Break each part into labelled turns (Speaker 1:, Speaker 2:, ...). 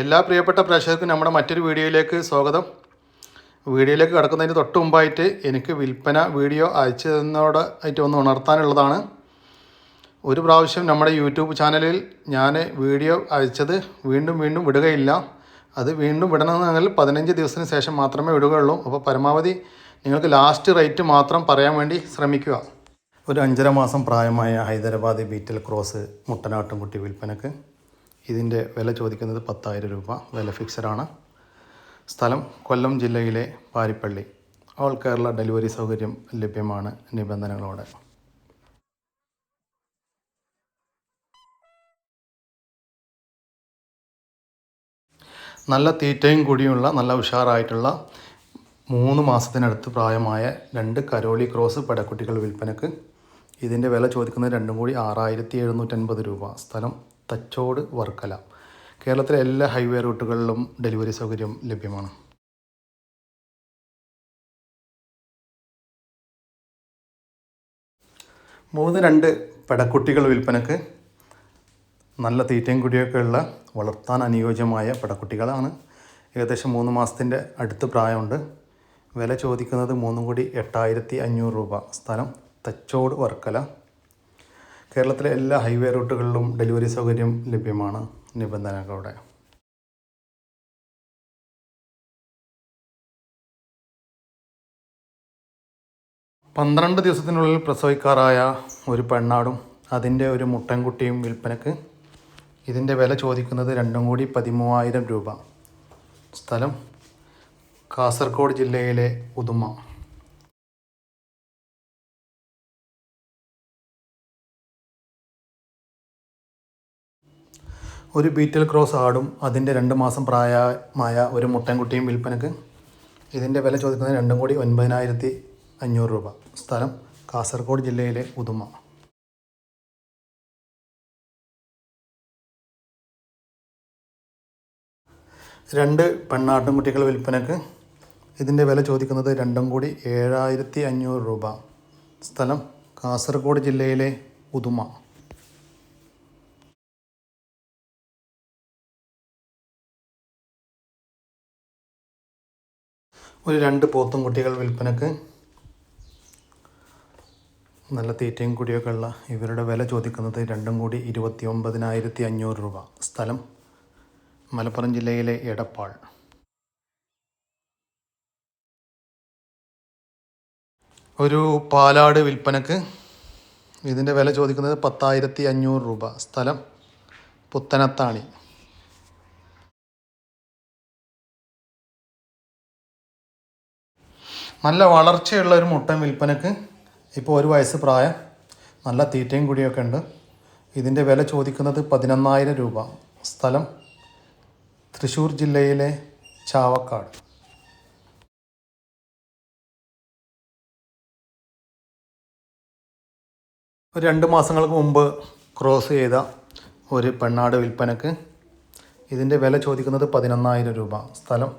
Speaker 1: എല്ലാ പ്രിയപ്പെട്ട പ്രേക്ഷകർക്കും നമ്മുടെ മറ്റൊരു വീഡിയോയിലേക്ക് സ്വാഗതം. വീഡിയോയിലേക്ക് കിടക്കുന്നതിന് തൊട്ട് മുമ്പായിട്ട് എനിക്ക് വിൽപ്പന വീഡിയോ അയച്ചു തന്നോട് ആയിട്ട് ഒന്ന് ഉണർത്താനുള്ളതാണ്. ഒരു പ്രാവശ്യം നമ്മുടെ യൂട്യൂബ് ചാനലിൽ ഞാൻ വീഡിയോ അയച്ചത് വീണ്ടും വീണ്ടും വിടുകയില്ല. അത് വീണ്ടും വിടണമെന്നെങ്കിൽ പതിനഞ്ച് ദിവസത്തിന് ശേഷം മാത്രമേ വിടുകയുള്ളൂ. അപ്പോൾ പരമാവധി നിങ്ങൾക്ക് ലാസ്റ്റ് റേറ്റ് മാത്രം പറയാൻ വേണ്ടി ശ്രമിക്കുക. ഒരു അഞ്ചര മാസം പ്രായമായ ഹൈദരാബാദ് ബീറ്റൽ ക്രോസ് മുട്ടനാട്ടുംകുട്ടി വിൽപ്പനക്ക്. ഇതിന്റെ വില ചോദിക്കുന്നത് പത്തായിരം രൂപ. വില ഫിക്സഡാണ്. സ്ഥലം കൊല്ലം ജില്ലയിലെ പാരിപ്പള്ളി ഓൾ കേരള ഡെലിവറി സൗകര്യം ലഭ്യമാണ് നിബന്ധനകളോടെ. നല്ല തീറ്റയും കൂടിയുള്ള നല്ല ഉഷാറായിട്ടുള്ള മൂന്ന് മാസത്തിനടുത്ത് പ്രായമായ രണ്ട് കരോളി ക്രോസ് പടക്കുട്ടികൾ വിൽപ്പനക്ക്. ഇതിന്റെ വില ചോദിക്കുന്നത് രണ്ടും കൂടി ആറായിരത്തി എഴുന്നൂറ്റൻപത് രൂപ. സ്ഥലം തച്ചോട് വർക്കല. കേരളത്തിലെ എല്ലാ ഹൈവേ റൂട്ടുകളിലും ഡെലിവറി സൗകര്യം ലഭ്യമാണ്. മൂന്ന് രണ്ട് പെടക്കുട്ടികൾ വിൽപ്പനക്ക് നല്ല തീറ്റയും കുടിയൊക്കെ ഉള്ള വളർത്താൻ അനുയോജ്യമായ പെടക്കുട്ടികളാണ്. ഏകദേശം മൂന്ന് മാസത്തിന്റെ അടുത്ത് പ്രായമുണ്ട്. വില ചോദിക്കുന്നത് മൂന്നും കൂടി എട്ടായിരത്തി അഞ്ഞൂറ് രൂപ. സ്ഥലം തച്ചോട് വർക്കല. കേരളത്തിലെ എല്ലാ ഹൈവേ റൂട്ടുകളിലും ഡെലിവറി സൗകര്യം ലഭ്യമാണ്. നിബന്ധനകളോടെ പന്ത്രണ്ട് ദിവസത്തിനുള്ളിൽ പ്രസവിക്കാറായ ഒരു പെണ്ണാടും അതിന്റെ ഒരു മുട്ടൻകുട്ടിയും വിൽപ്പനക്ക് ഇതിന്റെ വില ചോദിക്കുന്നത് രണ്ടും കൂടി പതിമൂവായിരം രൂപ. സ്ഥലം കാസർഗോഡ് ജില്ലയിലെ ഉദുമ. ഒരു ബീറ്റൽ ക്രോസ് ആടും അതിന്റെ രണ്ട് മാസം പ്രായമായ ഒരു മുട്ടൻകുട്ടിയും വിൽപ്പനക്ക് ഇതിന്റെ വില ചോദിക്കുന്നത് രണ്ടും കൂടി ഒൻപതിനായിരത്തി അഞ്ഞൂറ് രൂപ. സ്ഥലം കാസർഗോഡ് ജില്ലയിലെ ഉദുമ. രണ്ട് പെണ്ണാട്ടുംകുട്ടികൾ വിൽപ്പനക്ക് ഇതിന്റെ വില ചോദിക്കുന്നത് രണ്ടും കൂടി ഏഴായിരത്തി അഞ്ഞൂറ് രൂപ. സ്ഥലം കാസർഗോഡ് ജില്ലയിലെ ഉദുമ. ഒരു രണ്ട് പോത്തും കുട്ടികൾ വിൽപ്പനക്ക് നല്ല തീറ്റയും കുടിയൊക്കെ ഉള്ള ഇവരുടെ വില ചോദിക്കുന്നത് രണ്ടും കൂടി ഇരുപത്തി ഒമ്പതിനായിരത്തി അഞ്ഞൂറ് രൂപ. സ്ഥലം മലപ്പുറം ജില്ലയിലെ എടപ്പാൾ. ഒരു പാലാട് വിൽപ്പനക്ക് ഇതിന്റെ വില ചോദിക്കുന്നത് പത്തായിരത്തി അഞ്ഞൂറ് രൂപ. സ്ഥലം പുത്തനത്താണി. നല്ല വളർച്ചയുള്ള ഒരു മുട്ടൻ വിൽപ്പനക്ക് ഇപ്പോൾ ഒരു വയസ്സ് പ്രായം. നല്ല തീറ്റയും കൂടിയൊക്കെ ഉണ്ട്. ഇതിന്റെ വില ചോദിക്കുന്നത് പതിനൊന്നായിരം രൂപ. സ്ഥലം തൃശ്ശൂർ ജില്ലയിലെ ചാവക്കാട്. രണ്ട് മാസങ്ങൾക്ക് ചെയ്ത ഒരു പെണ്ണാട് വില ചോദിക്കുന്നത് പതിനൊന്നായിരം രൂപ. സ്ഥലം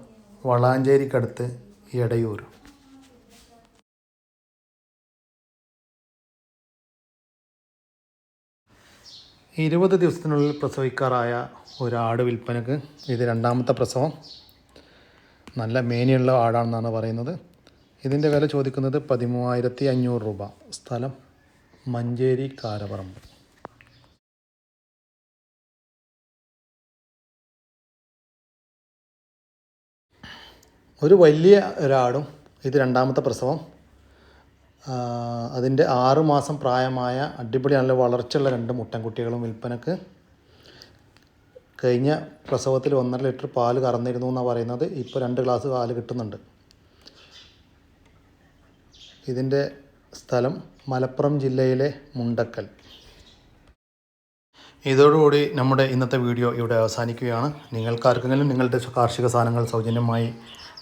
Speaker 1: ഇരുപത് ദിവസത്തിനുള്ളിൽ പ്രസവിക്കാറായ ഒരാട് വിൽപ്പനക്ക് ഇത് രണ്ടാമത്തെ പ്രസവം. നല്ല മേനിയുള്ള ആടാണെന്നാണ് പറയുന്നത്. ഇതിന്റെ വില ചോദിക്കുന്നത് പതിമൂവായിരത്തി അഞ്ഞൂറ് രൂപ. സ്ഥലം മഞ്ചേരി കാരപറമ്പ് ഒരു വലിയ ഒരാടും ഇത് രണ്ടാമത്തെ പ്രസവം. അതിന്റെ ആറ് മാസം പ്രായമായ അടിപൊളി നല്ല വളർച്ചയുള്ള രണ്ട് മുട്ടൻകുട്ടികളും വിൽപ്പനക്ക്. കഴിഞ്ഞ പ്രസവത്തിൽ ഒന്നര ലിറ്റർ പാൽ കറന്നിരുന്നു എന്നാണ് പറയുന്നത്. ഇപ്പോൾ രണ്ട് ഗ്ലാസ് പാൽ കിട്ടുന്നുണ്ട്. ഇതിന്റെ സ്ഥലം മലപ്പുറം ജില്ലയിലെ മുണ്ടക്കൽ. ഇതോടുകൂടി നമ്മുടെ ഇന്നത്തെ വീഡിയോ ഇവിടെ അവസാനിക്കുകയാണ്. നിങ്ങൾക്കാർക്കെങ്കിലും നിങ്ങളുടെ കാർഷിക സാധനങ്ങൾ സൗജന്യമായി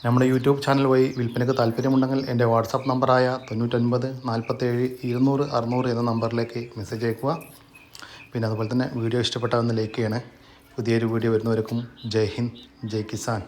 Speaker 1: നമ്മുടെ യൂട്യൂബ് ചാനൽ വഴി വിൽപ്പനയ്ക്ക് താല്പര്യമുണ്ടെങ്കിൽ എന്റെ വാട്സാപ്പ് നമ്പറായ തൊണ്ണൂറ്റൊൻപത് നാൽപ്പത്തേഴ് ഇരുന്നൂറ് അറുന്നൂറ് എന്ന നമ്പറിലേക്ക് മെസ്സേജ് അയക്കുക. പിന്നെ അതുപോലെ തന്നെ വീഡിയോ ഇഷ്ടപ്പെട്ടാൽ ഒന്ന് ലൈക്ക് ചെയ്യണേ. പുതിയൊരു വീഡിയോ വരുന്നവർക്കും ജയ് ഹിന്ദ് ജയ് കിസാൻ.